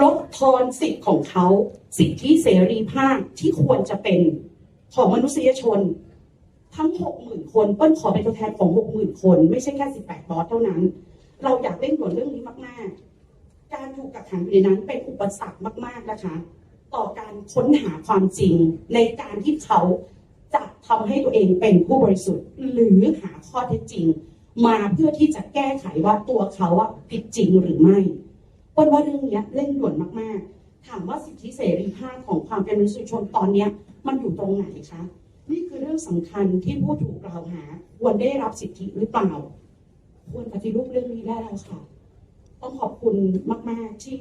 ลดทอนสิทธิ์ของเขา สิทธิเสรีภาพที่ควรจะเป็นของมนุษยชน ทั้งหกหมื่นคนเปิ้ลขอเป็นตัวแทนของหกหมื่นคน ไม่ใช่แค่สิบแปดบอสเท่านั้น เราอยากเล่นด่วนเรื่องนี้มาก ๆ การถูกกักขังอยู่ในนั้นเป็นอุปสรรคมาก ๆ นะคะ ต่อการค้นหาความจริงในการที่เขาจะทำให้ตัวเองเป็นผู้บริสุทธิ์ หรือหาข้อเท็จจริง มาเพื่อที่จะแก้ไขว่าตัวเขาผิดจริงหรือไม่ เปิ้ลว่าเรื่องนี้เร่งด่วนมากๆ ถามว่าสิทธิเสรีภาพของความเป็นมนุษยชนตอนเนี้มันอยู่ตรงไหนคะ นี่คือเรื่องสำคัญที่ผู้ถูกกล่าวหาควรได้รับสิทธิหรือเปล่า ควรปฏิรูปเรื่องนี้ได้แล้วค่ะ ต้องขอบคุณมาก ๆ ที่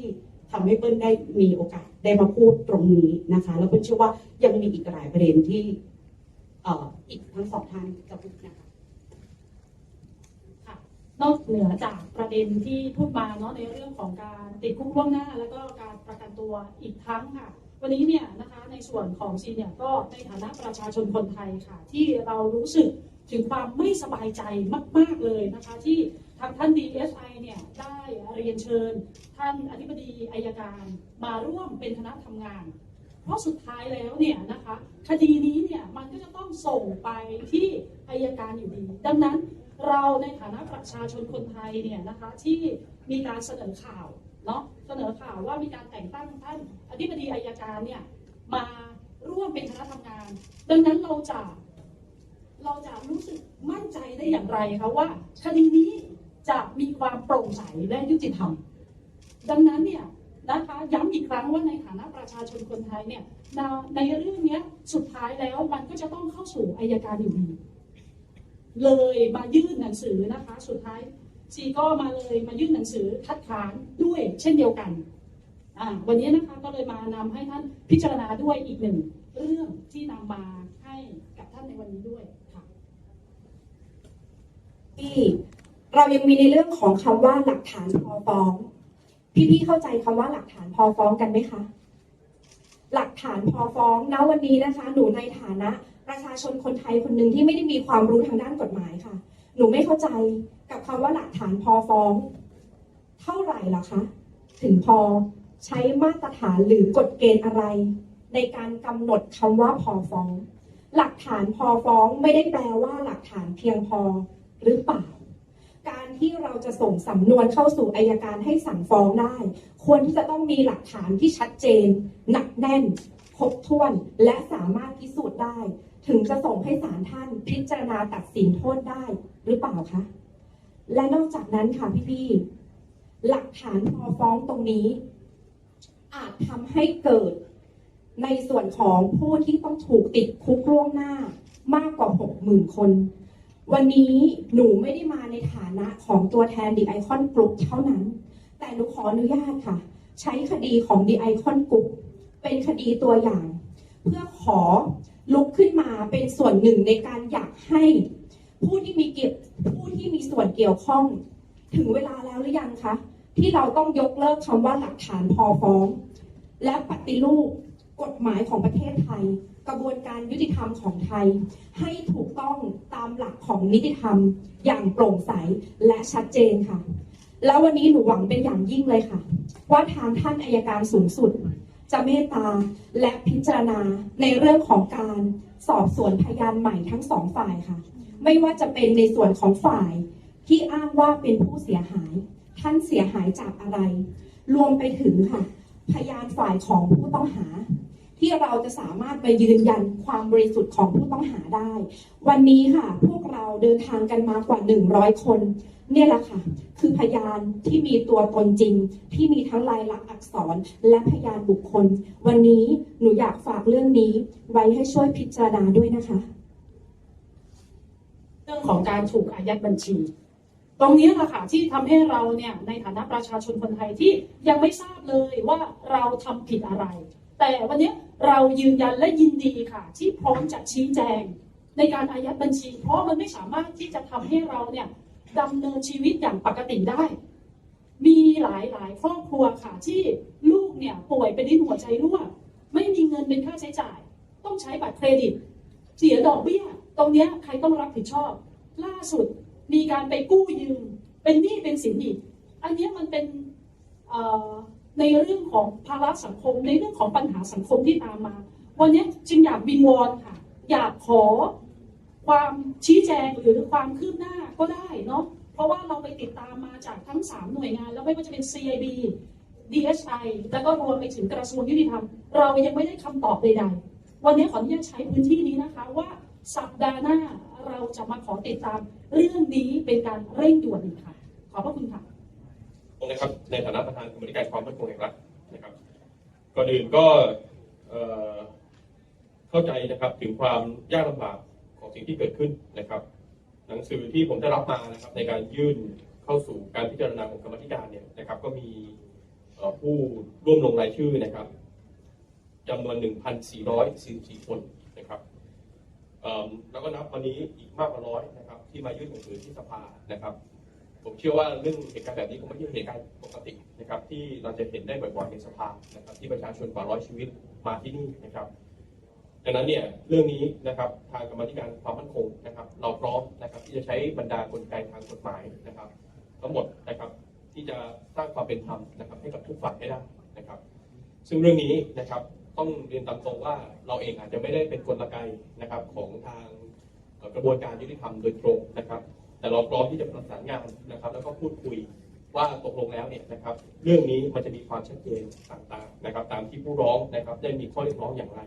ทำให้เปิ้ลได้มีโอกาสได้มาพูดตรงนี้นะคะ แล้วเปิ้ลเชื่อว่ายังมีอีกหลายประเด็นที่อ,อ,อีกทั้งสองท่านจะพูดนะคะ นอกเหนือจากประเด็นที่พูดมาเนาะในเรื่องของการติดคุกล่วงหน้า แล้วก็การประกันตัวอีกครั้งค่ะ วันนี้เนี่ยนะคะในส่วนของซีเนี่ยก็ในฐานะประชาชนคนไทยค่ะ ที่เรารู้สึกถึงความไม่สบายใจมาก ๆเลยนะคะ ที่ทางท่าน DSI เนี่ยได้เรียนเชิญ ท่านอธิบดีอายการ มาร่วมเป็นคณะทำงาน เพราะสุดท้ายแล้วเนี่ยนะคะคดีนี้เนี่ยมันก็จะต้องส่งไปที่อายการอยู่ดี ดังนั้น เราในฐานะประชาชนคนไทยเนี่ยนะคะที่มีการเสนอข่าวเนาะเสนอข่าวว่ามีการแต่งตั้งท่านอธิบดีอายการเนี่ยมาร่วมเป็นคณะทำงาน ดังนั้นเราจะเราจะรู้สึกมั่นใจได้อย่างไรคะว่าคดีนี้จะมีความโปร่งใสและยุติธรรม ดังนั้นเนี่ยนะคะย้ำอีกครั้งว่าในฐานะประชาชนคนไทยเนี่ยในเรื่องนี้สุดท้ายแล้วมันก็จะต้องเข้าสู่อายการอยู่ดี เลยมายื่นหนังสือนะคะ สุดท้ายซีก็มาเลยมายื่นหนังสือคัดค้านด้วยเช่นเดียวกันวันนี้นะคะก็เลยมานำให้ท่านพิจารณาด้วยอีกหนึ่งเรื่องที่นำมาให้กับท่านในวันนี้ด้วยค่ะที่เรายังมีในเรื่องของคำว่าหลักฐานพอฟ้อง พี่ๆเข้าใจคำว่าหลักฐานพอฟ้องกันไหมคะ หลักฐานพอฟ้องณวันนี้นะคะ หนูในฐานะ ประชาชนคนไทยคนหนึ่งที่ไม่ได้มีความรู้ทางด้านกฎหมายค่ะ หนูไม่เข้าใจกับคำว่าหลักฐานพอฟ้อง เท่าไหร่ล่ะคะ ถึงพอใช้มาตรฐานหรือกฎเกณฑ์อะไร ในการกำหนดคำว่าพอฟ้อง หลักฐานพอฟ้องไม่ได้แปลว่าหลักฐานเพียงพอหรือเปล่า การที่เราจะส่งสำนวนเข้าสู่อายการให้สั่งฟ้องได้ ควรที่จะต้องมีหลักฐานที่ชัดเจน หนักแน่นครบถ้วนและสามารถพิสูจน์ได้ ถึงจะส่งให้ศาลท่านพิจารณาตัดสินโทษได้หรือเปล่าคะและนอกจากนั้นค่ะพี่ๆหลักฐานพอฟ้องตรงนี้ อาจทำให้เกิดในส่วนของผู้ที่ต้องถูกติดคุกล่วงหน้ามากกว่า 60,000 คน วันนี้หนูไม่ได้มาในฐานะของตัวแทน The Icon Group เท่านั้น แต่หนูขออนุญาตค่ะ ใช้คดีของ The Icon Group เป็นคดีตัวอย่าง เพื่อขอ ลุกขึ้นมาเป็นส่วนหนึ่งในการอยากให้ผู้ที่มีเกี่ยวผู้ที่มีส่วนเกี่ยวข้อง ถึงเวลาแล้วหรือยังคะ ที่เราต้องยกเลิกคำว่าหลักฐานพอฟ้อง และปฏิรูปกฎหมายของประเทศไทย กระบวนการยุติธรรมของไทย ให้ถูกต้องตามหลักของนิติธรรม อย่างโปร่งใสและชัดเจนค่ะ แล้ววันนี้หนูหวังเป็นอย่างยิ่งเลยค่ะ ว่าทางท่านอายการสูงสุด จะเมตตาและพิจารณาในเรื่องของการสอบสวนพยานใหม่ทั้งสองฝ่ายค่ะ ไม่ว่าจะเป็นในส่วนของฝ่ายที่อ้างว่าเป็นผู้เสียหาย ท่านเสียหายจากอะไร รวมไปถึงค่ะ พยานฝ่ายของผู้ต้องหา ที่เราจะสามารถไปยืนยันความบริสุทธิ์ของผู้ต้องหาได้ วันนี้ค่ะ พวกเราเดินทางกันมากว่า 100 คน เนี่ยแหละค่ะ คือพยานที่มีตัวตนจริง ที่มีทั้งลายลักษณ์อักษรและพยานบุคคล วันนี้หนูอยากฝากเรื่องนี้ไว้ให้ช่วยพิจารณาด้วยนะคะ เรื่องของการถูกอายัดบัญชี ตรงนี้แหละค่ะที่ทำให้เราเนี่ยในฐานะประชาชนคนไทยที่ยังไม่ทราบเลยว่าเราทำผิดอะไร แต่วันนี้เรายืนยันและยินดีค่ะ ที่พร้อมจะชี้แจงในการอายัดบัญชี เพราะมันไม่สามารถที่จะทำให้เราเนี่ย ดำเนินชีวิตอย่างปกติได้ มีหลายหลายครอบครัวค่ะที่ลูกเนี่ยป่วยเป็นดิ้นหัวใจรั่ว ไม่มีเงินเป็นค่าใช้จ่าย ต้องใช้บัตรเครดิต เสียดอกเบี้ย ตรงนี้ใครต้องรับผิดชอบ ล่าสุดมีการไปกู้ยืม เป็นหนี้เป็นสินอีก อันเนี้ยมันเป็นในเรื่องของภาระสังคมในเรื่องของปัญหาสังคมที่ตามมา วันนี้จึงอยากวิงวอนค่ะ อยากขอ ความชี้แจงหรือความคืบหน้าก็ได้เนาะเพราะว่าเราไปติดตามมาจากทั้ง 3 หน่วยงาน แล้วไม่ว่าจะเป็น CIB DHI แล้วก็รวมไปถึงกระทรวงยุติธรรม เรายังไม่ได้คำตอบใดๆ วันนี้ขออนุญาตใช้พื้นที่นี้นะคะว่าสัปดาห์หน้าเราจะมาขอติดตามเรื่องนี้เป็นการเร่งด่วนอีกค่ะ ขอบพระคุณค่ะนะครับในฐานะประธานกรรมการความมั่นคงแห่งรัฐนะครับก่อนอื่นก็เข้าใจนะครับถึงความยากลำบาก สิ่งที่เกิดขึ้นนะครับ หนังสือที่ผมได้รับมานะครับ ในการยื่นเข้าสู่การพิจารณาของกรรมธิการเนี่ยนะครับ ก็มีผู้ร่วมลงรายชื่อนะครับจำนวน 1,444 คนนะครับเอิ่มแล้วก็นับวันนี้อีกมากกว่าร้อยนะครับ ที่มายื่นหนังสือที่สภานะครับ ผมเชื่อว่าเรื่องเหตุการณ์แบบนี้คงไม่ใช่เหตุการณ์ปกตินะครับ ที่เราจะเห็นได้บ่อยๆในสภานะครับ ที่ประชาชนกว่าร้อยชีวิตมาที่นี่นะครับ ดังนั้นเนี่ยเรื่องนี้นะครับทางกรรมธิการความมั่นคงนะครับเราพร้อมนะครับที่จะใช้บรรดากลไกทางกฎหมายนะครับ ทั้งหมดนะครับที่จะสร้างความเป็นธรรมนะครับให้กับทุกฝ่ายให้ได้นะครับ ซึ่งเรื่องนี้นะครับต้องเรียนตามตรงว่าเราเองอาจจะไม่ได้เป็นกลไกนะครับของทางกระบวนการยุติธรรมโดยตรงนะครับ แต่เราพร้อมที่จะประสานงานนะครับ แล้วก็พูดคุยว่าตกลงแล้วเนี่ยนะครับ เรื่องนี้มันจะมีความชัดเจนต่างๆนะครับ ตามที่ผู้ร้องนะครับได้มีข้อเรียกร้องอย่างไร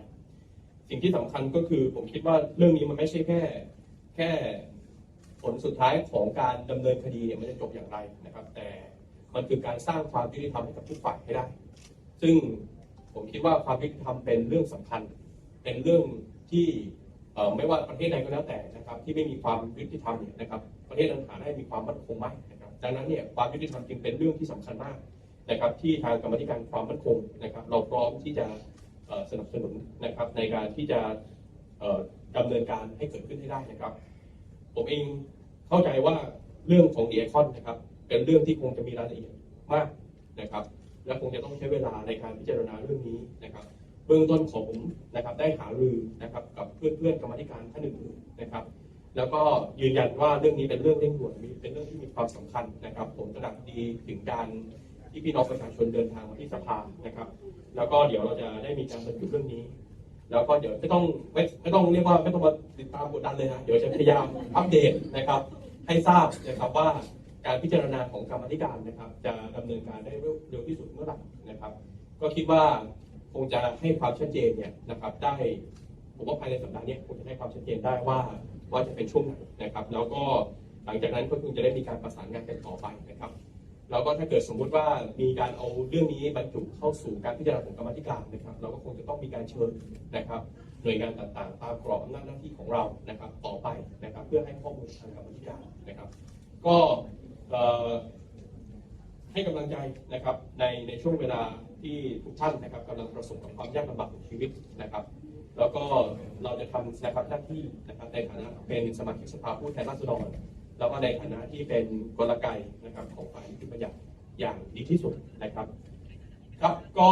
สิ่งที่สำคัญก็คือผมคิดว่าเรื่องนี้มันไม่ใช่แค่ แค่ผลสุดท้ายของการดำเนินคดีเนี่ยมันจะจบอย่างไรนะครับ แต่มันคือการสร้างความยุติธรรมให้กับทุกฝ่ายให้ได้ ซึ่งผมคิดว่าความยุติธรรมเป็นเรื่องสำคัญ เป็นเรื่องที่ไม่ว่าประเทศใดก็แล้วแต่นะครับ ที่ไม่มีความยุติธรรมเนี่ยนะครับ ประเทศนั้นหาได้มีความมั่นคงไหมนะครับดังนั้นเนี่ยความยุติธรรมจึงเป็นเรื่องที่สำคัญมากนะครับ ที่ทางกรรมธิการความมั่นคงนะครับ เราพร้อมที่จะ สนับสนุนนะครับ ในการที่จะเอ่อดำเนินการให้เกิดขึ้นให้ได้นะครับ ผมเองเข้าใจว่าเรื่องของดีไอคอนนะครับ เป็นเรื่องที่คงจะมีรายละเอียดมากนะครับ และคงจะต้องใช้เวลาในการพิจารณาเรื่องนี้นะครับเบื้องต้นของผมนะครับได้หารือนะครับกับเพื่อนๆกรรมธิการท่านอื่นๆนะครับ แล้วก็ยืนยันว่าเรื่องนี้เป็นเรื่องเร่งด่วนมีเป็นเรื่องที่มีความสำคัญนะครับ ผมตระหนักดีถึงการที่พี่น้องประชาชนเดินทางมาที่สภานะครับ แล้วก็เดี๋ยวเราจะได้มีการบรรจุเรื่องนี้ แล้วก็เดี๋ยวไม่ต้องไม่ไม่ต้องเรียกว่าไม่ต้องมาติดตามกดดันเลยนะ เดี๋ยวจะพยายามอัปเดตนะครับ ให้ทราบนะครับว่าการพิจารณาของกรรมธิการนะครับ จะดำเนินการได้เร็วที่สุดเมื่อไหร่นะครับ ก็คิดว่าคงจะให้ความชัดเจนเนี่ยนะครับ ได้ผมว่าภายในสัปดาห์นี้คงจะให้ความชัดเจนได้ว่าว่าจะเป็นช่วงไหนนะครับ แล้วก็หลังจากนั้นก็คงจะได้มีการประสานงานกันต่อไปนะครับ แล้วก็ถ้าเกิดสมมุติว่ามีการเอาเรื่องนี้บรรจุเข้าสู่การพิจารณาของกรรมธิการนะครับ เราก็คงจะต้องมีการเชิญนะครับ หน่วยงานต่างๆ ตามกรอบอำนาจหน้าที่ของเรานะครับ ต่อไปนะครับ เพื่อให้ข้อมูลทางกรรมธิการนะครับ ก็ให้กำลังใจนะครับในในช่วงเวลาที่ทุกท่านนะครับกำลังประสบกับความยากลำบากของชีวิตนะครับ แล้วก็เราจะทำนะครับหน้าที่นะครับในฐานะเป็นสมาชิกสภาผู้แทนราษฎร แล้วก็ในฐานะที่เป็นกลไกนะครับของฝ่ายนิติบัญญัติอย่างดีที่สุดนะครับ ครับก็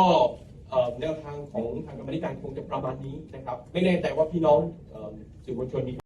แนวทางของทางกรรมธิการคงจะประมาณนี้นะครับ ไม่แน่ใจว่าพี่น้องออสื่อมวลชนมี